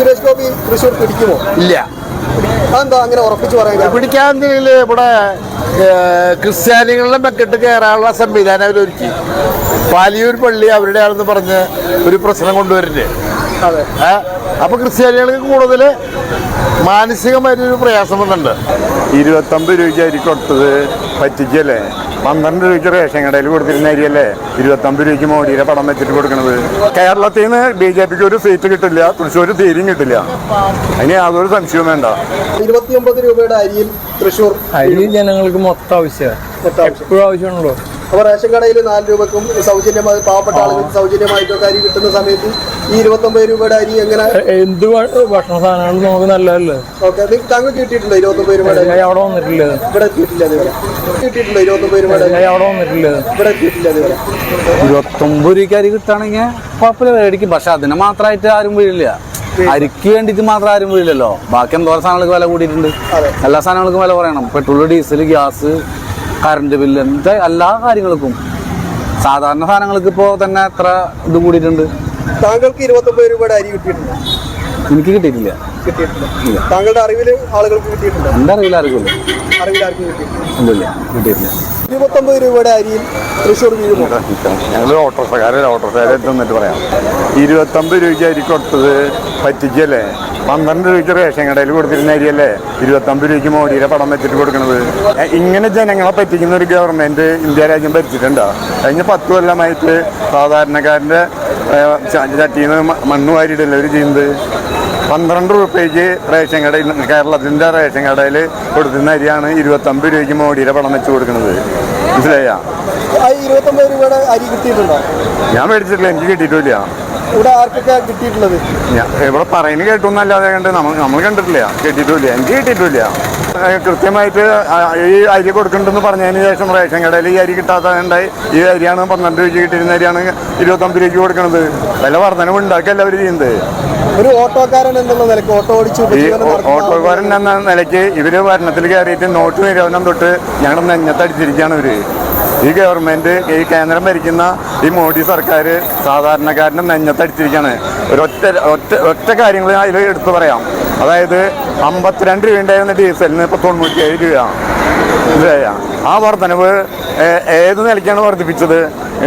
സുരേഷ് ഗോപി തൃശ്ശൂർ പിടിക്കുമോ ഇല്ല എന്താ അങ്ങനെ ഉറപ്പിച്ചു പറയാൻ? പിടിക്കാന്നെങ്കിൽ ഇവിടെ ക്രിസ്ത്യാനികളിലും ക്രിസ്ത്യാനികളുടെ മെക്കെട്ട് കയറാനുള്ള സംവിധാനം അവരൊരുക്കി പാലിയൂർ പള്ളി അവരുടെ ആണെന്ന് പറഞ്ഞ് ഒരു പ്രശ്നം കൊണ്ടുവരുന്നുണ്ട്? അപ്പൊ ക്രിസ്ത്യാനികൾക്ക് കൂടുതൽ മാനസികമായിട്ടൊരു പ്രയാസം വന്നിട്ടുണ്ട്. ഇരുപത്തൊമ്പത് രൂപയ്ക്ക് അരി കൊടുത്തത്. പറ്റിക്കല്ലേ പന്ത്രണ്ട് രൂപയ്ക്ക് റേഷൻ കടയിൽ കൊടുത്തിരുന്ന അരിയല്ലേ ഇരുപത്തൊമ്പത് രൂപയ്ക്ക് മോഡിയുടെ പടം വെച്ചിട്ട് കൊടുക്കണത്. കേരളത്തിൽ നിന്ന് ബി ജെ പിക്ക് ഒരു സീറ്റ് കിട്ടില്ല തൃശ്ശൂർ തീരും കിട്ടില്ല. അതിന് യാതൊരു സംശയവും വേണ്ട. ഇരുപത്തിയൊമ്പത് രൂപയുടെ അരിയിൽ തൃശ്ശൂർ അരി ജനങ്ങൾക്ക് മൊത്തം ആവശ്യമാണ്. എപ്പോഴും ആവശ്യമാണല്ലോ. അപ്പോൾ റേഷൻ കടയിൽ നാല് രൂപക്കും സൗജന്യമായി പാവപ്പെട്ട ആളുകൾക്ക് സൗജന്യമായിട്ടൊക്കെ അരി കിട്ടുന്ന സമയത്ത് ഈ ഇരുപത്തൊമ്പത് രൂപയുടെ അരി എങ്ങനെ എന്ത് ഭക്ഷണ സാധനങ്ങളും നമുക്ക് നല്ലതല്ലേ? ഓക്കെ താങ്കൾ കിട്ടിയിട്ടുണ്ടോ ഇരുപത്തൊമ്പത് രൂപയുടെ അരി? അവിടെ വന്നിട്ടില്ല. ഇവിടെ എത്തിയിട്ടില്ല അതുവരെ കിട്ടിയിട്ടുണ്ടോ ഇരുപത്തൊമ്പത് രൂപയുടെ അരി? അവിടെ വന്നിട്ടില്ല. ഇവിടെ എത്തിയിട്ടില്ല അതുവരെ ഇരുപത്തൊമ്പത് രൂപയ്ക്ക് അരി കിട്ടുകയാണെങ്കിൽ കുഴപ്പമില്ല മേടിക്കും പക്ഷെ അതിന് മാത്രമായിട്ട് ആരും വീഴില്ല അരിക്ക് വേണ്ടിയിട്ട് മാത്രം ആരും വീഴില്ലല്ലോ ബാക്കി എന്തോരം സാധനങ്ങൾക്ക് വില കൂടിയിട്ടുണ്ട്. എല്ലാ സാധനങ്ങൾക്കും വില കുറയണം petrol diesel gas current bill എന്താ എല്ലാ കാര്യങ്ങൾക്കും. സാധാരണ സാധനങ്ങൾക്ക് ഇപ്പോ തന്നെ എത്ര ഇത് കൂടിയിട്ടുണ്ട്? താങ്കൾക്ക് ഇരുപത്തൊമ്പത് രൂപയുടെ അരി കിട്ടിയിട്ടുണ്ട്? എനിക്ക് കിട്ടിയിട്ടില്ല. കിട്ടിയിട്ടില്ല. താങ്കളുടെ അറിവിൽ ആളുകൾക്ക് കിട്ടിയിട്ടുണ്ട്? എന്റെ അറിയില്ല ആർക്കുമില്ല അറിവിൽ ആർക്കും കിട്ടിയിട്ടില്ല. കിട്ടിയിട്ടില്ല. ഇരുപത്തൊമ്പത് രൂപയുടെ അരിയിൽ തൃശ്ശൂർ ഞങ്ങൾ ഓട്ടോറിക്ഷക്കാരെ ഓട്ടോറിക്ഷക്കാരെ തന്നിട്ട് പറയാം. ഇരുപത്തൊമ്പത് രൂപയ്ക്ക് അരി കൊടുത്തത് പറ്റിക്കല്ലേ പന്ത്രണ്ട് രൂപയ്ക്ക് റേഷൻ കടയിൽ കൊടുത്തിരുന്ന അരിയല്ലേ? ഇരുപത്തൊമ്പത് രൂപയ്ക്ക് മോഡിയുടെ പടം വെച്ചിട്ട് കൊടുക്കുന്നത് ഇങ്ങനെ ജനങ്ങളെ പറ്റിക്കുന്ന ഒരു ഗവൺമെന്റ് ഇന്ത്യ രാജ്യം ഭരിച്ചിട്ടുണ്ടോ? കഴിഞ്ഞ പത്ത് കൊല്ലമായിട്ട് സാധാരണക്കാരന്റെ ചട്ടിയിൽ നിന്ന് മണ്ണ് വാരിയിടല്ലേ അവർ ചെയ്യുന്നത് പന്ത്രണ്ട് രൂപയ്ക്ക് റേഷൻ കടയിൽ കേരളത്തിന്റെ റേഷൻ കടയിൽ കൊടുക്കുന്ന അരിയാണ് ഇരുപത്തൊമ്പത് രൂപയ്ക്ക് മോഡിയുടെ പടം വെച്ച് കൊടുക്കുന്നത് മനസ്സിലായാ? ഇരുപത്തൊമ്പത് രൂപയുടെ അരി കിട്ടിയിട്ടുണ്ടോ? ഞാൻ മേടിച്ചിട്ടില്ല എനിക്ക് കിട്ടിയിട്ടില്ല. ഇവിടെ ആർക്കൊക്കെ കിട്ടിയിട്ടുള്ളത്? ഇവിടെ പറയുന്നത് കേട്ടൊന്നല്ലാതെ കണ്ട് നമ്മൾ നമ്മൾ കണ്ടിട്ടില്ല കിട്ടിയിട്ടില്ല എനിക്ക് കിട്ടിയിട്ടില്ല. കൃത്യമായിട്ട് ഈ അരി കൊടുക്കണ്ടെന്ന് പറഞ്ഞതിന് ശേഷം റേഷൻ കടയിൽ ഈ അരി കിട്ടാത്തതുണ്ടായി ഈ അരിയാണ് പന്ത്രണ്ട് രൂപയ്ക്ക് കിട്ടിയിരുന്ന അരിയാണ് ഇരുപത്തൊമ്പത് രൂപയ്ക്ക് കൊടുക്കുന്നത് വില വർധനവ് ഉണ്ടാക്കിയല്ല അവർ ചെയ്യുന്നത്? ഒരു ഓട്ടോക്കാരൻ എന്നുള്ള നിലയ്ക്ക് ഓട്ടോ ഓടിച്ചു ഓട്ടോക്കാരൻ എന്ന നിലയ്ക്ക് ഇവർ ഭരണത്തിൽ കയറിയിട്ട് നോട്ട് നിരോധനം തൊട്ട് ഞങ്ങളുടെ നെഞ്ഞത്തടിച്ചിരിക്കുകയാണ് ഇവർ. ഈ ഗവൺമെന്റ് ഈ കേന്ദ്രം ഭരിക്കുന്ന ഈ മോഡി സർക്കാർ സാധാരണക്കാരന്റെ നെഞ്ഞത്തടിച്ചിരിക്കുകയാണ് ഒരൊറ്റ ഒറ്റ ഒറ്റ കാര്യങ്ങൾ അതിൽ എടുത്തു പറയാം. അതായത് അമ്പത്തിരണ്ട് രൂപ ഉണ്ടായിരുന്ന ഡീസലിന് ഇപ്പോൾ തൊണ്ണൂറ്റിയേഴ് രൂപയാണ്. മനസ്സിലായോ? ആ വർധനവ് ഏത് നിലയ്ക്കാണ് വർദ്ധിപ്പിച്ചത്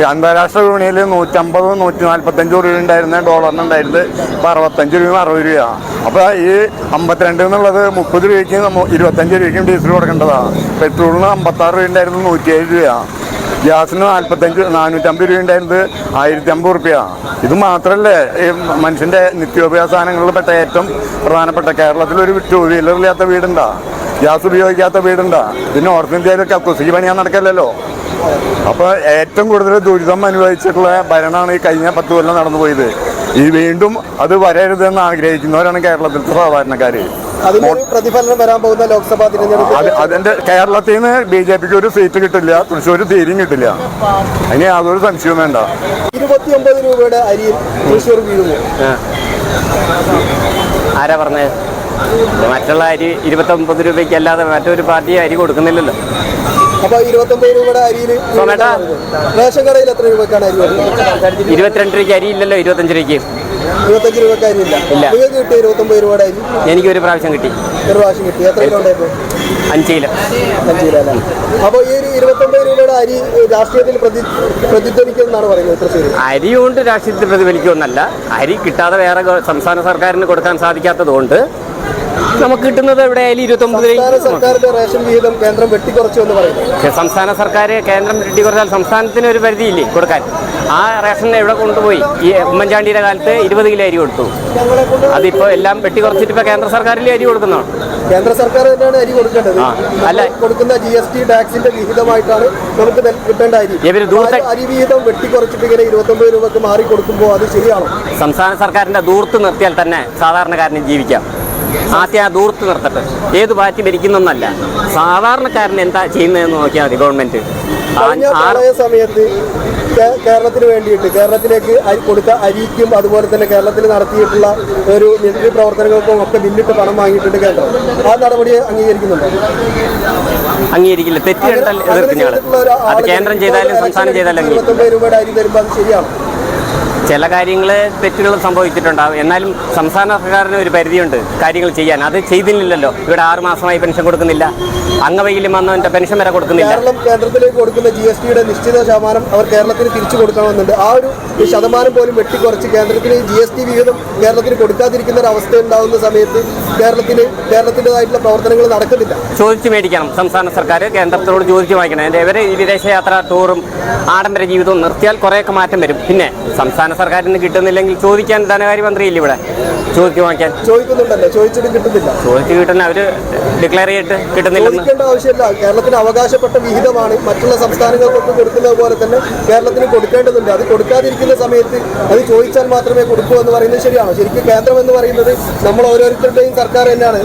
അന്താരാഷ്ട്ര വിപണിയിൽ നൂറ്റമ്പത് നൂറ്റി നാൽപ്പത്തഞ്ച് രൂപ ഉണ്ടായിരുന്ന ഡോളറിനുണ്ടായിരുന്നത് ഇപ്പോൾ അറുപത്തഞ്ച് രൂപയും അറുപത് രൂപയാണ് അപ്പോൾ ഈ അമ്പത്തിരണ്ട് എന്നുള്ളത് മുപ്പത് രൂപയ്ക്ക് നമ്മൾ ഇരുപത്തഞ്ച് രൂപയ്ക്കും ഡീസൽ കൊടുക്കേണ്ടതാണ് പെട്രോളിന് അമ്പത്താറ് രൂപ ഉണ്ടായിരുന്നത് നൂറ്റിയേഴ് രൂപയാണ് ഗ്യാസിന് നാൽപ്പത്തഞ്ച് നാനൂറ്റമ്പത് രൂപ ഉണ്ടായിരുന്നത് ആയിരത്തി അമ്പത് റുപ്യാണ് ഇത് മാത്രമല്ലേ ഈ മനുഷ്യന്റെ നിത്യോപയോഗ സാധനങ്ങളിൽ പെട്ട ഏറ്റവും പ്രധാനപ്പെട്ട കേരളത്തിൽ ഒരു ടൂ വീലറില്ലാത്ത വീടുണ്ടാ. ഗ്യാസ് ഉപയോഗിക്കാത്ത വീടുണ്ടാ. പിന്നെ നോർത്ത് ഇന്ത്യയിലൊക്കെ കൃഷി പണിയാൻ നടക്കല്ലല്ലോ. അപ്പോൾ ഏറ്റവും കൂടുതൽ ദുരിതം അനുഭവിച്ചിട്ടുള്ള ഭരണമാണ് ഈ കഴിഞ്ഞ പത്ത് കൊല്ലം നടന്നു പോയത്. ഈ വീണ്ടും അത് വരരുതെന്ന് ആഗ്രഹിക്കുന്നവരാണ് കേരളത്തിലത്തെ സാധാരണക്കാർ പ്രതിഫലനം വരാൻ പോകുന്ന ലോക്സഭാ തിരഞ്ഞെടുപ്പ് അതിന്റെ കേരളത്തിൽ നിന്ന് ബി ജെ പിക്ക് ഒരു സീറ്റ് കിട്ടില്ല തൃശ്ശൂർ തീരും കിട്ടില്ല. അതിന് യാതൊരു സംശയവും വേണ്ട. ഇരുപത്തിയൊമ്പത് രൂപയുടെ തൃശ്ശൂർ വീഴുമോ ആരാ പറഞ്ഞത് മറ്റുള്ള അരി ഇരുപത്തി ഒമ്പത് രൂപയ്ക്ക് അല്ലാതെ മറ്റൊരു പാർട്ടി അരി കൊടുക്കുന്നില്ലല്ലോ. അപ്പൊ ഇരുപത്തൊമ്പത് രൂപയുടെ അരിയിൽ. റേഷൻ കടയിൽ എത്ര രൂപക്കാണ് അരി വരുന്നത്? ഇരുപത്തിരണ്ട് രൂപയ്ക്ക് അരി ഇല്ലല്ലോ ഇരുപത്തഞ്ച് രൂപയ്ക്ക്. ഇരുപത്തഞ്ച് രൂപക്ക് അരി ഇല്ല. നിങ്ങൾക്ക് കിട്ടിയ ഇരുപത്തൊമ്പത് രൂപയുടെ അരി? എനിക്ക് ഒരു പ്രാവശ്യം കിട്ടി. ഒരു പ്രാവശ്യം കിട്ടി. എത്ര കിലോ ഉണ്ടായിരുന്നു? അഞ്ച് കിലോ. അഞ്ച് കിലോ അല്ലേ? അപ്പോൾ ഈ ഒരു ഇരുപത്തൊമ്പത് രൂപയുടെ അരി രാഷ്ട്രീയത്തിൽ പ്രതി പ്രതിധ്വനിക്കുമെന്നാണ് പറയുന്നത് തൃശ്ശൂർ അരി കൊണ്ട് രാഷ്ട്രീയത്തിൽ പ്രതിഫലിക്കുമെന്നല്ല. അരി കിട്ടാതെ വേറെ സംസ്ഥാന സർക്കാരിന് കൊടുക്കാൻ സാധിക്കാത്തത് കൊണ്ട് നമുക്ക് കിട്ടുന്നത് എവിടെയായാലും ഇരുപത്തൊമ്പത് സർക്കാരിന്റെ റേഷൻ വിഹിതം കേന്ദ്രം വെട്ടിക്കുറച്ചു എന്ന് പറയുന്നത് സംസ്ഥാന സർക്കാർ കേന്ദ്രം വെട്ടിക്കുറച്ചാൽ സംസ്ഥാനത്തിന് ഒരു പരിധിയില്ലേ കൊടുക്കാൻ? ആ റേഷൻ എവിടെ കൊണ്ടുപോയി? ഈ ഉമ്മൻചാണ്ടിയുടെ കാലത്ത് ഇരുപത് കിലോ അരി കൊടുത്തു. അതിപ്പോ എല്ലാം വെട്ടിക്കുറച്ചിട്ട് ഇപ്പൊ കേന്ദ്ര സർക്കാരിൽ അരി കൊടുക്കുന്നതാണ്. കേന്ദ്ര സർക്കാർ തന്നെയാണ് അരി കൊടുക്കേണ്ടത്. അല്ല. കൊടുക്കുന്ന ജി എസ് ടി ടാക്സിന്റെ വിഹിതമായിട്ടാണ് നമുക്ക് കിട്ടേണ്ട അരി. ഇവർ അരി വിഹിതം വെട്ടിക്കുറച്ചിട്ട് ഇങ്ങനെ ഇരുപത്തൊമ്പത് രൂപക്ക് മാറി കൊടുക്കുമ്പോൾ അത് ശരിയാണോ? സംസ്ഥാന സർക്കാരിന്റെ ദൂർത്ത് നിർത്തിയാൽ തന്നെ സാധാരണക്കാരന് ജീവിക്കാം. ആദ്യം ആ ദൂർത്ത് നിർത്തട്ടെ. ഏത് പാർട്ടി ഭരിക്കുന്നൊന്നല്ല. സാധാരണക്കാരൻ എന്താ ചെയ്യുന്നതെന്ന് നോക്കിയാൽ മതി ഗവൺമെന്റ്. സമയത്ത് കേരളത്തിന് വേണ്ടിയിട്ട് കേരളത്തിലേക്ക് കൊടുത്ത അരിക്കും അതുപോലെ തന്നെ കേരളത്തിൽ നടത്തിയിട്ടുള്ള ഒരു മിലിറ്ററി പ്രവർത്തനങ്ങൾക്കും ഒക്കെ ബില്ലിട്ട് പണം വാങ്ങിയിട്ടുണ്ട് കേന്ദ്രം. ആ നടപടി അംഗീകരിക്കുന്നുണ്ടോ? അംഗീകരിക്കില്ല. തെറ്റ് കണ്ടാൽ അങ്ങനെ എതിർക്കും ഞങ്ങൾ അത് കേന്ദ്രം ചെയ്താലും സംസ്ഥാനം ചെയ്താലും ഇരുപത്തൊമ്പത് രൂപയുടെ അരി തരുമ്പോൾ അത് ശരിയാണ്? ചില കാര്യങ്ങൾ തെറ്റുകൾ സംഭവിച്ചിട്ടുണ്ടാവും. എന്നാലും സംസ്ഥാന സർക്കാരിന് ഒരു പരിധിയുണ്ട് കാര്യങ്ങൾ ചെയ്യാൻ. അത് ചെയ്തില്ലല്ലോ. ഇവിടെ ആറ് മാസമായി പെൻഷൻ കൊടുക്കുന്നില്ല. അംഗവൈകല്യം വന്നവന്റെ പെൻഷൻ വരെ കൊടുക്കുന്നില്ല. കേരളം കേന്ദ്രത്തിലേക്ക് കൊടുക്കുന്ന ജി എസ് ടിയുടെ നിശ്ചിത ശതമാനം അവർ കേരളത്തിന് തിരിച്ചു കൊടുക്കണമെന്നുണ്ട്. ആ ഒരു ശതമാനം പോലും വെട്ടിക്കുറച്ച് കേന്ദ്രത്തിന് ജി എസ് ടി വിഹിതം കേരളത്തിന് കൊടുക്കാതിരിക്കുന്ന ഒരു അവസ്ഥ ഉണ്ടാകുന്ന സമയത്ത് കേരളത്തിന് കേരളത്തിന്റെതായിട്ടുള്ള പ്രവർത്തനങ്ങൾ നടക്കുന്നില്ല. ചോദിച്ചു മേടിക്കണം. സംസ്ഥാന സർക്കാർ കേന്ദ്രത്തോട് ചോദിച്ചു വാങ്ങിക്കണം. എന്റെ ഇവരെ വിദേശയാത്ര ടൂറും ആഡംബര ജീവിതവും നിർത്തിയാൽ കുറേയൊക്കെ മാറ്റം വരും. പിന്നെ സംസ്ഥാന സർക്കാരിൽ നിന്ന് കിട്ടുന്നില്ലെങ്കിൽ ചോദിക്കാൻ ധനകാര്യമന്ത്രിയില്ല ഇവിടെ? ചോദിച്ചു വാങ്ങിക്കാൻ. ചോദിക്കുന്നുണ്ടല്ലോ? ചോദിച്ചിട്ട് കിട്ടുന്നില്ല. ചോദിച്ചു കിട്ടുന്ന അവർ ഡിക്ലെയർ ചെയ്തിട്ട് കിട്ടുന്നില്ല ചോദിക്കേണ്ട ആവശ്യമില്ല. കേരളത്തിന് അവകാശപ്പെട്ട വിഹിതമാണ് മറ്റുള്ള സംസ്ഥാനങ്ങൾക്കൊക്കെ കൊടുക്കുന്നത് പോലെ തന്നെ കേരളത്തിന് കൊടുക്കേണ്ടതുണ്ട്. അത് കൊടുക്കാതിരിക്കുന്ന സമയത്ത് അത് ചോദിച്ചാൽ മാത്രമേ കൊടുക്കൂ എന്ന് പറയുന്നത് ശരിയാണോ? ശരിക്കും കേന്ദ്രം എന്ന് പറയുന്നത് നമ്മൾ ഓരോരുത്തരുടെയും സർക്കാർ തന്നെയാണ്.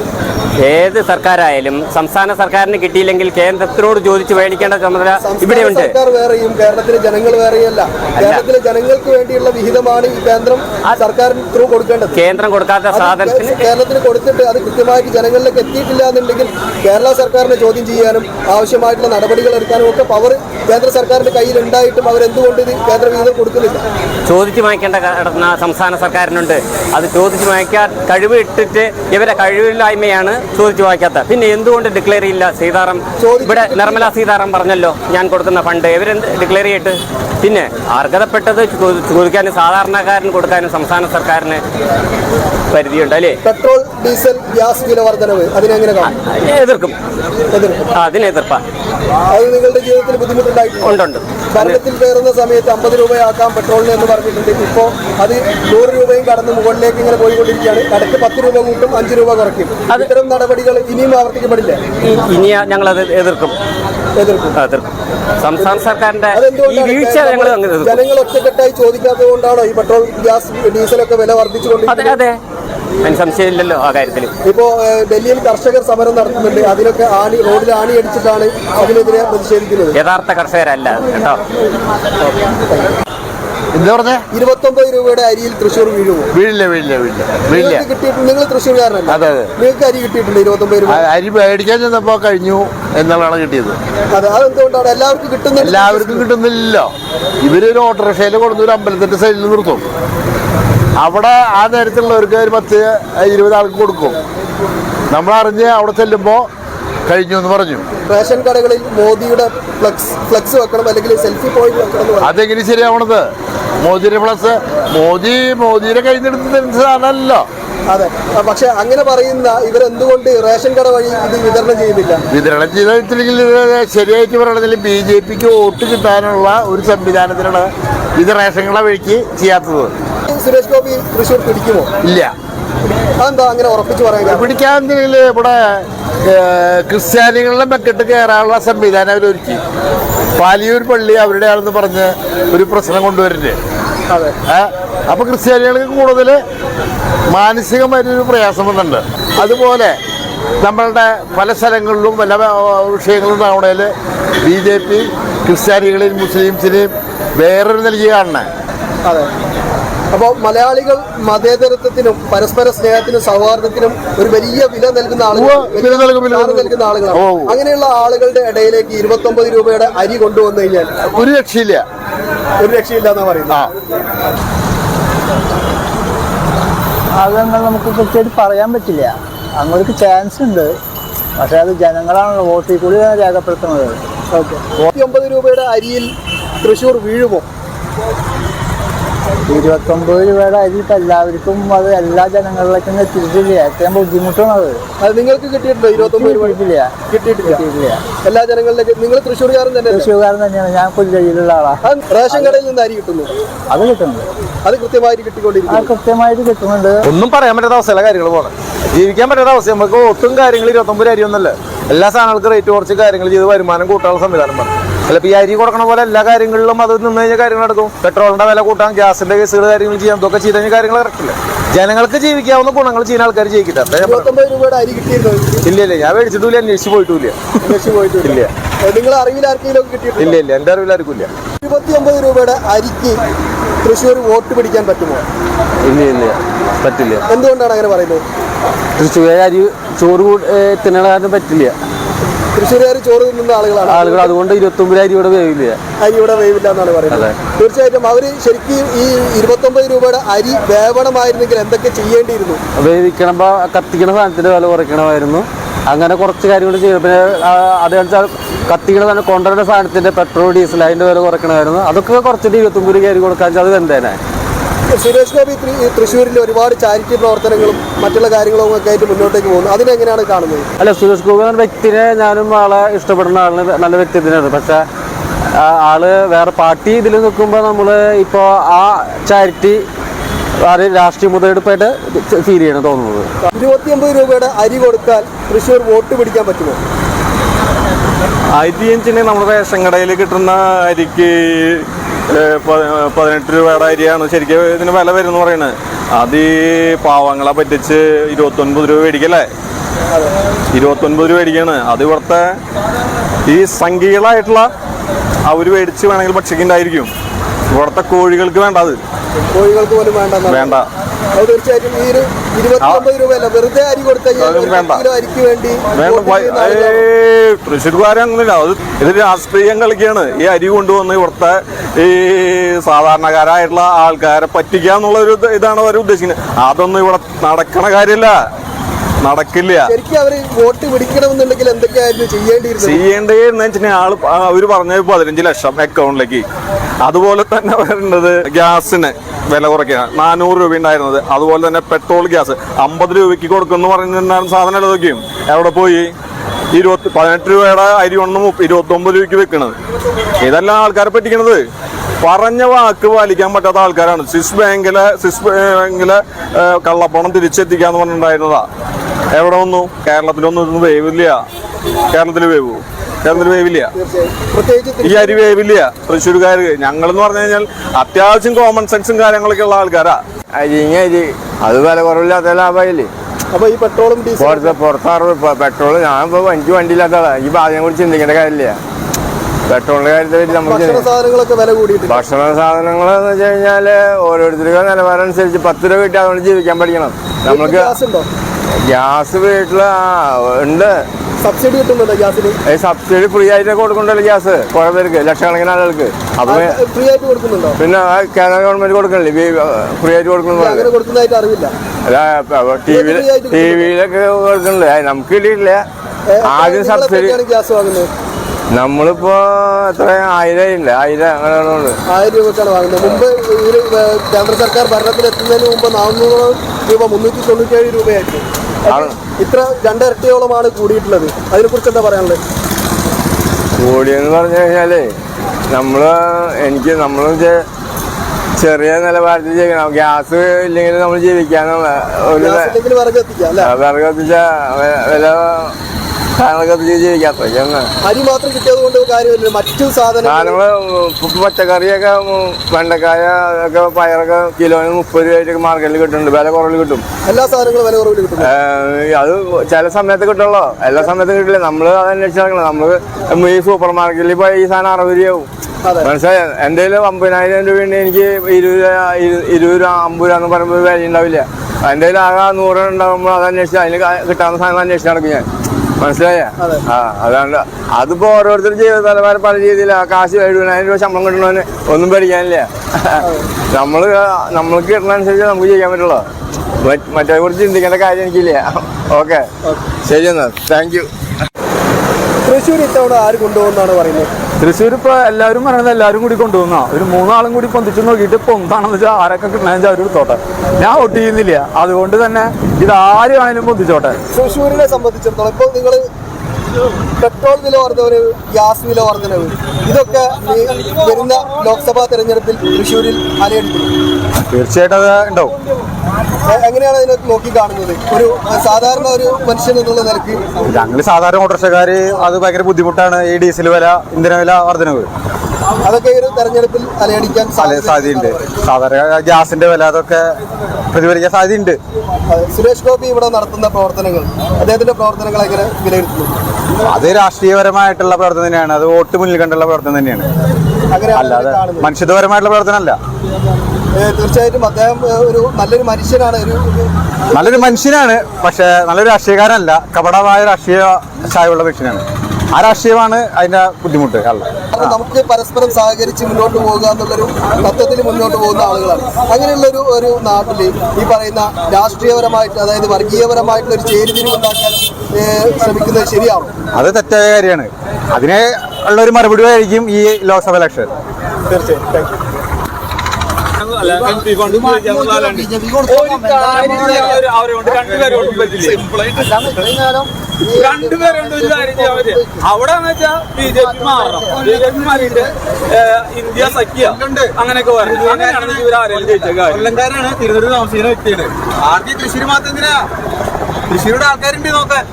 ഏത് സർക്കാരായാലും സംസ്ഥാന സർക്കാരിന് കിട്ടിയില്ലെങ്കിൽ കേന്ദ്രത്തിനോട് ചോദിച്ചു മേടിക്കേണ്ട ചുമതല ഇവിടെയുണ്ട്. സർക്കാർ വേറെയും കേരളത്തിലെ ജനങ്ങൾ വേറെയല്ല. കേരളത്തിലെ ജനങ്ങൾക്ക് വേണ്ടിയുള്ള വിഹിതമാണ് ഈ കേന്ദ്രം സർക്കാരിന് ത്രൂ കൊടുക്കേണ്ടത്. കേന്ദ്രം കൊടുക്കാത്ത സാധനത്തിന് കേരളത്തിന് കൊടുത്തിട്ട് അത് കൃത്യമായിട്ട് ജനങ്ങളിലേക്ക് എത്തിയിട്ടില്ല എന്നുണ്ടെങ്കിൽ കേരള സർക്കാരിനെ ചോദ്യം ചെയ്യാനും ആവശ്യമായിട്ടുള്ള നടപടികൾ എടുക്കാനും ഒക്കെ പവർ കേന്ദ്ര സർക്കാരിന്റെ കയ്യിൽ ഉണ്ടായിട്ടും അവരെന്തുകൊണ്ട് ഇത് കേന്ദ്ര വിഹിതം കൊടുക്കുന്നില്ല? ചോദിച്ചു വാങ്ങിക്കേണ്ട സംസ്ഥാന സർക്കാരിനുണ്ട്. അത് ചോദിച്ചു വാങ്ങിക്കാൻ കഴിവ് ഇട്ടിട്ട് ഇവരെ കഴിവില്ലായ്മയാണ് ചോദിച്ചു വായിക്കാത്ത പിന്നെ എന്തുകൊണ്ട് ഡിക്ലെയർ ചെയ്യില്ല സീതാറാം? ഇവിടെ നിർമ്മല സീതാറാം പറഞ്ഞല്ലോ ഞാൻ കൊടുക്കുന്ന ഫണ്ട് ഇവരെന്ത് ഡിക്ലെയർ ചെയ്തിട്ട് പിന്നെ അർഹതപ്പെട്ടത് ചോദിക്കാനും സാധാരണക്കാരന് കൊടുക്കാനും സംസ്ഥാന സർക്കാരിന് പരിധിയുണ്ട് അല്ലേ? പെട്രോൾ ഡീസൽ ഗ്യാസ് വില വർധനവ് അതിനെങ്ങനെ കാണും? എതിർക്കും. എതിർക്കും. അതിനെ എതിർപ്പാ അത് നിങ്ങളുടെ ജീവിതത്തിൽ ബുദ്ധിമുട്ടുണ്ടായിട്ടുണ്ട് ഭരണത്തിൽ കയറുന്ന സമയത്ത് അമ്പത് രൂപയാക്കാം പെട്രോളിന് എന്ന് പറഞ്ഞിട്ടുണ്ട്. ഇപ്പോൾ അത് നൂറ് രൂപയും കടന്ന് മുകളിലേക്ക് ഇങ്ങനെ പോയിക്കൊണ്ടിരിക്കുകയാണ്. കടക്ക് പത്ത് രൂപ കൂട്ടും അഞ്ച് രൂപ കുറയ്ക്കും. ഇത്തരം നടപടികൾ ഇനിയും ആവർത്തിക്കപ്പെടില്ല? ഇനി ഞങ്ങളത് എതിർക്കും. സംസ്ഥാന സർക്കാരിന്റെ വീഴ്ച ഞങ്ങൾ ജനങ്ങൾ ഒറ്റക്കെട്ടായി ചോദിക്കാത്തത് കൊണ്ടാണോ ഈ പെട്രോൾ ഗ്യാസ് ഡീസലൊക്കെ വില അതെ വർദ്ധിച്ചുകൊണ്ടിരിക്കുന്നത് അതെ. അതിന് സംശയമില്ലല്ലോ ആ കാര്യത്തിൽ ഇപ്പോ ഡൽഹിയിൽ കർഷകർ സമരം നടത്തുന്നുണ്ട്. അതിലൊക്കെ ആണി റോഡിൽ ആണി അടിച്ചിട്ടാണ് അതിനെതിരെ പ്രതിഷേധിക്കുന്നത്. യഥാർത്ഥ കർഷകരല്ല കേട്ടോ. എന്താ പറഞ്ഞേ? ഇരുപത്തൊമ്പത് രൂപയുടെ അരിയിൽ തൃശ്ശൂർ വീഴുമോ? വീഴില്ല വീഴില്ല വീഴില്ല. വീഴില്ല. കിട്ടിയിട്ടുണ്ട് നിങ്ങൾ തൃശ്ശൂർകാരനല്ല. അതെ, അതെ. നിങ്ങൾക്ക് അരി കിട്ടിയിട്ടുണ്ട് ഇരുപത്തൊമ്പത് രൂപ. അരി മേടിക്കാൻ ചെന്നപ്പോ കഴിഞ്ഞു എന്നുള്ളതാണ് കിട്ടിയത്. അതെ അതെന്തുകൊണ്ടാണ്? എല്ലാവർക്കും കിട്ടുന്നില്ല. എല്ലാവർക്കും കിട്ടുന്നില്ലല്ലോ. ഇവരൊരു ഓട്ടോറിക്ഷയിൽ കൊടുത്തൊരു അമ്പലത്തിന്റെ സൈഡിൽ നിർത്തും. അവിടെ ആ നേരത്തുള്ളവർക്ക് ഒരു പത്ത് ഇരുപത് ആൾക്ക് കൊടുക്കും. നമ്മളറിഞ്ഞ് അവിടെ ചെല്ലുമ്പോൾ കഴിഞ്ഞു എന്ന് പറഞ്ഞു. റേഷൻ കടകളിൽ മോദിയുടെ ഫ്ലക്സ് ഫ്ലക്സ് വെക്കണം അല്ലെങ്കിൽ സെൽഫി പോയിന്റ് വെക്കണം അതെങ്ങനെ ശരിയാവണത്? മോദിയുടെ ഫ്ലക്സ് മോദി മോദിയുടെ സാധനമല്ലോ. അതെ. പക്ഷെ അങ്ങനെ പറയുന്ന ഇവരെന്തുകൊണ്ട് റേഷൻ കട വഴി ഇത് വിതരണം ചെയ്യുന്നില്ല? വിതരണം ചെയ്തില്ലെങ്കിൽ ശരിയായിട്ട് പറയണമെങ്കിൽ ബി ജെ പിക്ക് വോട്ട് കിട്ടാനുള്ള ഒരു സംവിധാനത്തിലാണ് ഇത് റേഷൻ കട വഴിക്ക് ചെയ്യാത്തത്. സുരേഷ് ഗോപി തൃശ്ശൂർ പിടിക്കുമോ? ഇല്ല. അതെന്താ അങ്ങനെ ഉറപ്പിച്ച് പറയാൻ? പിടിക്കാന്നെങ്കിൽ ഇവിടെ ക്രിസ്ത്യാനികളിലും ക്രിസ്ത്യാനികളുടെ മെക്കെട്ട് കയറാനുള്ള സംവിധാനം അവരൊരുക്കി. പാലിയൂർ പള്ളി അവരുടെയാണെന്ന് പറഞ്ഞ് ഒരു പ്രശ്നം കൊണ്ടുവരുന്നത് അപ്പൊ ക്രിസ്ത്യാനികൾക്ക് കൂടുതൽ മാനസികമായിട്ടൊരു പ്രയാസം വന്നിട്ടുണ്ട്. അതുപോലെ നമ്മളുടെ പല സ്ഥലങ്ങളിലും പല ഏഹ്, വിഷയങ്ങളും ഉണ്ടാവണേൽ ബി ജെ പി ക്രിസ്ത്യാനികളെയും മുസ്ലിംസിനെയും വേറൊരു നൽകി കാണണേ. അപ്പോൾ മലയാളികൾ മതേതരത്വത്തിനും പരസ്പര സ്നേഹത്തിനും സൗഹാർദ്ദത്തിനും ഒരു വലിയ വില നൽകുന്ന ആളുകൾ. നൽകുന്ന ആളുകളാണ്. അങ്ങനെയുള്ള ആളുകളുടെ ഇടയിലേക്ക് ഇരുപത്തൊമ്പത് രൂപയുടെ അരി കൊണ്ടുവന്നു കഴിഞ്ഞാൽ ഒരു രക്ഷയില്ല. ഒരു രക്ഷയില്ല എന്നാ പറയുന്നത്. ആ. അതൊന്നും നമുക്ക് കൃത്യമായിട്ട് പറയാൻ പറ്റില്ല. അങ്ങോട്ട് ചാൻസ് ഉണ്ട്. പക്ഷെ അത് ജനങ്ങളാണല്ലോ വോട്ടിൽ കൂടി രേഖപ്പെടുത്തുന്നത്. ഓക്കെ ഒമ്പത് രൂപയുടെ അരിയിൽ തൃശ്ശൂർ വീഴുമോ? ഇരുപത്തൊമ്പത് രൂപയുടെ അരി ഇപ്പം എല്ലാവർക്കും അത് എല്ലാ ജനങ്ങളിലേക്കും എത്തിയിട്ടില്ല. ഏറ്റവും ബുദ്ധിമുട്ടാണത്. അത് നിങ്ങൾക്ക് കിട്ടിയിട്ടുണ്ടോ? ഇരുപത്തൊമ്പത് രൂപ കിട്ടിയിട്ടില്ല. കിട്ടിയിട്ടില്ല. കിട്ടിയിട്ടില്ല. എല്ലാ ജനങ്ങളിലേക്കും നിങ്ങൾ തൃശ്ശൂർകാരൻ തന്നെ തൃശ്ശൂർകാരൻ തന്നെയാണ്. ഞാൻ പുല്ലരിയിലുള്ള ആളാണ് റേഷൻ കടയിൽ നിന്ന് അരി കിട്ടുന്നു. അത് കിട്ടുന്നു അത് കൃത്യമായിട്ട് കിട്ടിക്കൊണ്ടിരിക്കും കൃത്യമായിട്ട് കിട്ടുന്നുണ്ട്. ഒന്നും പറയാൻ പറ്റാത്ത അവസ്ഥയിലെ കാര്യങ്ങൾ പോകണം ജീവിക്കാൻ പറ്റാത്ത അവസ്ഥ നമുക്ക് ഒട്ടും കാര്യങ്ങൾ ഇരുപത്തൊമ്പത് അരി ഒന്നല്ലേ എല്ലാ സാധനങ്ങൾക്ക് റേറ്റ് കുറച്ച് കാര്യങ്ങൾ ചെയ്ത് വരുമാനം കൂട്ടാനുള്ള സംവിധാനം വേണം. അല്ല ഈ അരി കൊടുക്കണ പോലെ എല്ലാ കാര്യങ്ങളിലും അത് നിന്ന് കഴിഞ്ഞ കാര്യങ്ങൾ നടക്കും. പെട്രോളിന്റെ വില കൂട്ടാം ഗ്യാസിന്റെ കേസുകൾ കാര്യങ്ങൾ ചെയ്യാം ഇതൊക്കെ ചെയ്ത് കഴിഞ്ഞാൽ കാര്യങ്ങൾ കറക്റ്റില്ല ജനങ്ങൾക്ക് ജീവിക്കാവുന്ന ഗുണങ്ങൾ ചെയ്യുന്ന ആൾക്കാർ ജയിക്കില്ല ഇല്ല ഇല്ല ഞാൻ മേടിച്ചിട്ടില്ല അന്വേഷിച്ച് പോയിട്ടില്ല. ഇല്ല. നിങ്ങൾ അറിവിൽ ആർക്കെങ്കിലും ഇല്ല കിട്ടിയിട്ടില്ല ഇല്ല എന്റെ അറിവിൽ ആർക്കും ഇല്ല. ഇരുപത്തിയൊമ്പത് രൂപയുടെ അരിക്ക് തൃശ്ശൂർ വോട്ട് പിടിക്കാൻ പറ്റുമോ? ഇല്ല ഇല്ല പറ്റില്ല. എന്തുകൊണ്ടാണ് അങ്ങനെ പറയുന്നത്? തൃശ്ശൂർ അരി ചോറ് തിന്നണ കാരണം പറ്റില്ല. തൃശ്ശൂരുകാർ ചോറ് തിന്നുന്ന ആളുകളാണ്. ആളുകൾ അതുകൊണ്ട് ഇരുപത്തൊമ്പത് അരി ഇവിടെ വേവില്ല. അരി ഇവിടെ വേവില്ല എന്നാണ് പറയുന്നത്. തീർച്ചയായിട്ടും അവർ ശരിക്കും ഈ ഇരുപത്തൊമ്പത് രൂപയുടെ അരി വേവണമായിരുന്നെങ്കിൽ എന്തൊക്കെ ചെയ്യേണ്ടിയിരുന്നു? വേവിക്കണമ്പോൾ കത്തിക്കണ സാധനത്തിന്റെ വില കുറയ്ക്കണമായിരുന്നു. അങ്ങനെ കുറച്ച് കാര്യങ്ങൾ ചെയ്തു. പിന്നെ അതെന്താ അത് വെച്ചാൽ കത്തിക്കണ സാധനം കൊണ്ടുവരുന്ന സാധനത്തിന്റെ പെട്രോൾ ഡീസൽ അതിന്റെ വില കുറയ്ക്കണമായിരുന്നു. അതൊക്കെ കുറച്ചിട്ട് ഇരുപത്തൊമ്പത് രൂപ കയറി കൊടുക്കാൻ വെച്ചാൽ അത് എന്തേനെ സുരേഷ് ഗോപി തൃശ്ശൂരിൽ ഒരുപാട് ചാരിറ്റി പ്രവർത്തനങ്ങളും മറ്റുള്ള കാര്യങ്ങളും ഒക്കെ ആയിട്ട് മുന്നോട്ടേക്ക് പോകുന്നു. അതിനെങ്ങനെയാണ് കാണുന്നത്? അല്ല സുരേഷ് ഗോപി എന്ന വ്യക്തിനെ ഞാനും ആളെ ഇഷ്ടപ്പെടുന്ന ആളിന് നല്ല വ്യക്തി പക്ഷെ പക്ഷേ ആൾ വേറെ പാർട്ടി ഇതിൽ നിൽക്കുമ്പോൾ നമ്മൾ ഇപ്പോൾ ആ ചാരിറ്റി അത് രാഷ്ട്രീയ മുതലെടുപ്പായിട്ട് ഫീൽ ചെയ്യണം തോന്നുന്നത്. ഇരുപത്തിയൊമ്പത് രൂപയുടെ അരി കൊടുത്താൽ തൃശ്ശൂർ വോട്ട് പിടിക്കാൻ പറ്റുമോ? അരി എഞ്ചിന് നമ്മുടെ റേഷൻ കടയിൽ കിട്ടുന്ന അരിക്ക് പതിനെട്ട് രൂപയുടെ അരിയാണ് ശരിക്കും ഇതിന് വില വരുന്നു പറയുന്നത് അത് ഈ പാവങ്ങളെ പറ്റിച്ച് ഇരുപത്തൊൻപത് രൂപ മേടിക്കല്ലേ? ഇരുപത്തൊൻപത് രൂപ മേടിക്കാണ്. അത് ഇവിടുത്തെ ഈ സംഖ്യകളായിട്ടുള്ള അവർ മേടിച്ച് വേണമെങ്കിൽ ഉണ്ടായിരിക്കും. ഇവിടുത്തെ കോഴികൾക്ക് വേണ്ട അത്. കോഴികൾക്ക് പോലും വേണ്ട വേണ്ട. തീർച്ചയായിട്ടും ഈ ഒരു ഇരുപത്തിയൊമ്പത് രൂപയല്ല വെറുതെ അരി അത് അരിക്ക് വേണ്ടി ഇത് രാഷ്ട്രീയം കളിക്കാണ്. ഈ അരി കൊണ്ടുവന്ന് ഇവിടുത്തെ ഈ സാധാരണക്കാരായിട്ടുള്ള ആൾക്കാരെ പറ്റിക്കുക എന്നുള്ള ഒരു ഇത് ഇതാണ് അവർ ഉദ്ദേശിക്കുന്നത്. അതൊന്നും ഇവിടെ നടക്കണ കാര്യമില്ല നടക്കില്ല. വോട്ട് പിടിക്കണമെന്നുണ്ടെങ്കിൽ എന്തൊക്കെയായിരുന്നു ചെയ്യേണ്ടിയിരുന്നത്? ചെയ്യേണ്ടതെന്ന് വെച്ചിട്ടുണ്ടെങ്കിൽ ആൾ അവർ പറഞ്ഞ പതിനഞ്ച് ലക്ഷം അക്കൗണ്ടിലേക്ക് അതുപോലെ തന്നെ വരേണ്ടത് ഗ്യാസിന് വില കുറയ്ക്കുക. നാനൂറ് രൂപ ഉണ്ടായിരുന്നത്. അതുപോലെ തന്നെ പെട്രോൾ ഗ്യാസ്. അമ്പത് രൂപയ്ക്ക് കൊടുക്കുമെന്ന് പറഞ്ഞിട്ടുണ്ടായിരുന്ന സാധനം നോക്കിയും എവിടെ പോയി? ഇരുപത്തി പതിനെട്ട് രൂപയുടെ അരി ഒന്ന് മുപ്പ ഇരുപത്തി ഒമ്പത് രൂപയ്ക്ക് വെക്കണത് ഇതെല്ലാം ആൾക്കാരെ പറ്റിക്കണത്. പറഞ്ഞ വാക്ക് പാലിക്കാൻ പറ്റാത്ത ആൾക്കാരാണ്. സ്വിസ് ബാങ്കിലെ സ്വിസ് ബാങ്കിലെ കള്ളപ്പണം തിരിച്ചെത്തിക്കാന്ന് പറഞ്ഞിട്ടുണ്ടായിരുന്നതാ. എവിടെ വന്നു? കേരളത്തിലൊന്നും വേവില്ല. കേരളത്തിൽ വേവൂ? കേരളത്തിൽ വേവില്ല. പ്രത്യേകിച്ച് ഈ അരി വേവില്ല. തൃശ്ശൂർക്കാർ ഞങ്ങളെന്ന് പറഞ്ഞു കഴിഞ്ഞാൽ അത്യാവശ്യം കോമൺ സെൻസും കാര്യങ്ങളൊക്കെ ഉള്ള ആൾക്കാരാ. അരിങ്ങ അരി അത് വില കുറവില്ലാത്ത ലാഭമായില്ലേ? അപ്പൊ ഈ പെട്രോളും പുറത്ത് പുറത്താറ് പെട്രോൾ ഞാൻ ഇപ്പൊ എനിക്ക് വണ്ടിയില്ലാത്ത ആളാണ് ഈ ഭാഗ്യം കുറിച്ച് ചിന്തിക്കേണ്ട കാര്യമില്ല. പെട്രോളിന്റെ കാര്യത്തിൽ പറ്റി നമുക്ക് ഭക്ഷണ സാധനങ്ങൾ എന്ന് വെച്ച് കഴിഞ്ഞാൽ ഓരോരുത്തർക്കും നിലവാരം അനുസരിച്ച് പത്ത് രൂപ കിട്ടി അതുകൊണ്ട് ജീവിക്കാൻ പഠിക്കണം. നമ്മൾക്ക് ഗ്യാസ് വീട്ടിൽ വീട്ടിൽ ഉണ്ട്. സബ്സിഡി കിട്ടുന്നുണ്ടോ ഗ്യാസിന്? സബ്സിഡി ഫ്രീ ആയിട്ട് കൊടുക്കുന്നുണ്ടല്ലോ ഗ്യാസ് കുറെ പേർക്ക് ലക്ഷക്കണക്കിന് ആളുകൾക്ക്. അപ്പൊ ഫ്രീ ആയിട്ട് കൊടുക്കുന്നുണ്ടോ? പിന്നെ കേരള ഗവൺമെന്റ് കൊടുക്കണില്ലേ ഫ്രീ ആയിട്ട് കൊടുക്കുന്നുണ്ടോ അങ്ങനെ കൊടുക്കുന്നതായിട്ട് അറിയില്ല ടി വിയിൽ ടി വിയിലൊക്കെ കൊടുക്കണില്ലേ നമുക്ക് കിട്ടിയിട്ടില്ല. ആദ്യം സബ്സിഡി ഗ്യാസ് വാങ്ങുന്നത്? നമ്മളിപ്പോ എത്ര? ആയിരം ഇല്ല ആയിരം അങ്ങനെ ഉണ്ട്. ആയിരം രൂപക്കാണ് വാങ്ങുന്നത്. മുമ്പ് ഒരു കേന്ദ്ര സർക്കാർ ഭരണത്തിലെത്തുന്നതിന് മുമ്പ് നാനൂറ് രൂപ മുന്നൂറ്റി തൊണ്ണൂറ്റേഴ് രൂപയായിരുന്നു. അപ്പോൾ ഇത്ര രണ്ടിരട്ടിയോളമാണ് കൂടിയിട്ടുള്ളത്. അതിനെക്കുറിച്ച് എന്താ പറയാനുള്ളത് കൂടിയെന്ന് പറഞ്ഞു കഴിഞ്ഞാലേ നമ്മൾ എനിക്ക് നമ്മൾ ചെറിയ നിലവാരത്തിൽ ജീവിക്കണം. ഗ്യാസ് ഇല്ലെങ്കിൽ നമ്മൾ ജീവിക്കാനുള്ള ഒരു ഗ്യാസ് ഇല്ലെങ്കിൽ വിറക് അല്ലേ? വിറക് കത്തിച്ച വില അരി മാത്രം കിട്ടിയത് കൊണ്ട് കാര്യമില്ല മറ്റു സാധനങ്ങൾ പച്ചക്കറിയൊക്കെ വെണ്ടക്കായ ഒക്കെ പയറൊക്കെ കിലോന് മുപ്പത് രൂപയായിട്ട് മാർക്കറ്റിൽ കിട്ടുന്നുണ്ട്. വില കുറവിൽ കിട്ടും. എല്ലാ സാധനങ്ങളും വില കുറവിൽ കിട്ടും. അത് ചില സമയത്ത് കിട്ടുള്ളൂ. എല്ലാ സമയത്തും കിട്ടില്ല. നമ്മൾ അത് അന്വേഷിച്ച് നടക്കണം. നമ്മൾ ഈ സൂപ്പർ മാർക്കറ്റിൽ പോയി ഈ സാധനം അറുപത് രൂപയാവും. മനസ്സിലായോ? എന്റെ അമ്പതിനായിരം രൂപ ഉണ്ട് എനിക്ക് ഇരുപത് രൂപ ഇരു- ഇരുപത് രൂപ അമ്പത് രൂപ എന്ന് പറയുമ്പോൾ വില ഉണ്ടാവില്ല. എന്റെ ആകെ നൂറ് ഉണ്ടാകുമ്പോൾ അത് അന്വേഷിച്ച് അതിന് കിട്ടാവുന്ന സാധനം അന്വേഷിച്ച് നടക്കും ഞാൻ. മനസ്സിലായ? ആ അതാണ്. അതിപ്പോ ഓരോരുത്തർ ജീവിത നിലവാരം പല രീതിയിൽ കാശ് എഴുപതിനായിരം രൂപ ശമ്പളം കിട്ടണവന് ഒന്നും പേടിക്കാനില്ല. നമ്മൾ നമ്മൾക്ക് കിട്ടണനുസരിച്ച് നമുക്ക് ചെയ്യാൻ പറ്റുള്ളൂ. മറ്റേ കുറിച്ച് ചിന്തിക്കേണ്ട കാര്യം എനിക്കില്ല. ഓക്കെ. ശരി എന്നാ. Thank you. തൃശ്ശൂർ ഇത്തവണ ആര് കൊണ്ടുപോകുന്നാണ് പറയുന്നത്? തൃശ്ശൂർ ഇപ്പൊ എല്ലാവരും പറയുന്നത് എല്ലാവരും കൂടി കൊണ്ടുപോകുന്ന ഒരു മൂന്നാളും കൂടി പൊന്തിച്ചു നോക്കിയിട്ട് ഇപ്പൊ എന്താണെന്ന് വെച്ചാൽ ആരൊക്കെ കിട്ടണമെന്ന് വെച്ചാൽ അവർ എടുത്തോട്ടെ ഞാൻ വോട്ട് ചെയ്യുന്നില്ല. അതുകൊണ്ട് തന്നെ ഇത് ആര് വേണേലും പൊന്തിച്ചോട്ടെ. തൃശ്ശൂരിനെ സംബന്ധിച്ചിടത്തോളം ഇപ്പോൾ നിങ്ങൾ പെട്രോൾ വില വർധനവ് ഗ്യാസ് വില വർധനവ്. ഇതൊക്കെ വരുന്ന ലോക്സഭാ തെരഞ്ഞെടുപ്പിൽ തൃശ്ശൂരിൽ അലയടിക്കും. തീർച്ചയായിട്ടും അത് ഉണ്ടാവും. എങ്ങനെയാണ് നോക്കി കാണുന്നത്? ഒരു സാധാരണ ഒരു മനുഷ്യൻ എന്നുള്ള നിലയ്ക്ക്? ഞങ്ങൾ സാധാരണ ഓട്ടോറിക്ഷക്കാർ അത് ഭയങ്കര ബുദ്ധിമുട്ടാണ്. ഈ ഡീസൽ വില ഇന്ധന വില വർധനവ്. അതൊക്കെ ഒരു തെരഞ്ഞെടുപ്പിൽ അലയടിക്കാൻ സാധ്യതയുണ്ട്. സാധാരണ ഗ്യാസിന്റെ വില അതൊക്കെ പ്രതിഫലിക്കാൻ സാധ്യതയുണ്ട്. സുരേഷ് ഗോപി ഇവിടെ നടത്തുന്ന പ്രവർത്തനങ്ങൾ അദ്ദേഹത്തിന്റെ പ്രവർത്തനങ്ങൾ എങ്ങനെ വിലയിരുത്തുന്നു? അത് രാഷ്ട്രീയപരമായിട്ടുള്ള പ്രവർത്തനം തന്നെയാണ്. അത് വോട്ട് മുന്നിൽ കണ്ടുള്ള പ്രവർത്തനം തന്നെയാണ്. അല്ലാതെ മനുഷ്യത്വപരമായിട്ടുള്ള പ്രവർത്തനമല്ല. തീർച്ചയായിട്ടും അദ്ദേഹം ഒരു നല്ലൊരു മനുഷ്യനാണ്. ഒരു നല്ലൊരു മനുഷ്യനാണ് പക്ഷെ നല്ലൊരു രാഷ്ട്രീയക്കാരനല്ല. കപടമായ രാഷ്ട്രീയ ചായവുള്ള വ്യക്തിയാണ്. ആ രാഷ്ട്രീയമാണ് അതിന്റെ ബുദ്ധിമുട്ട് നമുക്ക് പരസ്പരം സഹകരിച്ച് മുന്നോട്ട് പോകുക എന്നുള്ളൊരു തത്വത്തിൽ മുന്നോട്ട് പോകുന്ന ആളുകളാണ്. അങ്ങനെയുള്ള ഒരു ഒരു നാട്ടിൽ ഈ പറയുന്ന രാഷ്ട്രീയപരമായിട്ട് അതായത് വർഗീയപരമായിട്ടുള്ള ഒരു ചേരിതിരിവ് ഉണ്ടാക്കാൻ ശ്രമിക്കുന്നത് ശരിയാവും. അത് തെറ്റായ കാര്യമാണ്. അതിനെ ഉള്ള ഒരു മറുപടി ആയിരിക്കും ഈ ലോക്സഭ ഇലക്ഷൻ തീർച്ചയായും. രണ്ടുപേരുണ്ട് ഒരു കാര്യം ചെയ്യാൻ അവിടെ വെച്ചാൽ ബി ജെ പി മാറണം. ബി ജെ പി മാറിയിട്ട് ഇന്ത്യ സഖ്യ അങ്ങനെയൊക്കെ പറഞ്ഞു അങ്ങനെയാണ് ആരെങ്കിലും ജയിച്ച കാര്യം. കൊല്ലംകാരാണ് തിരുവനന്തപുരം താമസിക്കുന്ന വ്യക്തിയാണ്. ആദ്യം തൃശ്ശൂർ മാത്രം എന്തിനാ? തൃശ്ശൂരുടെ ആൾക്കാരുണ്ട് നോക്കാൻ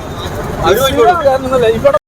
ഇവിടെ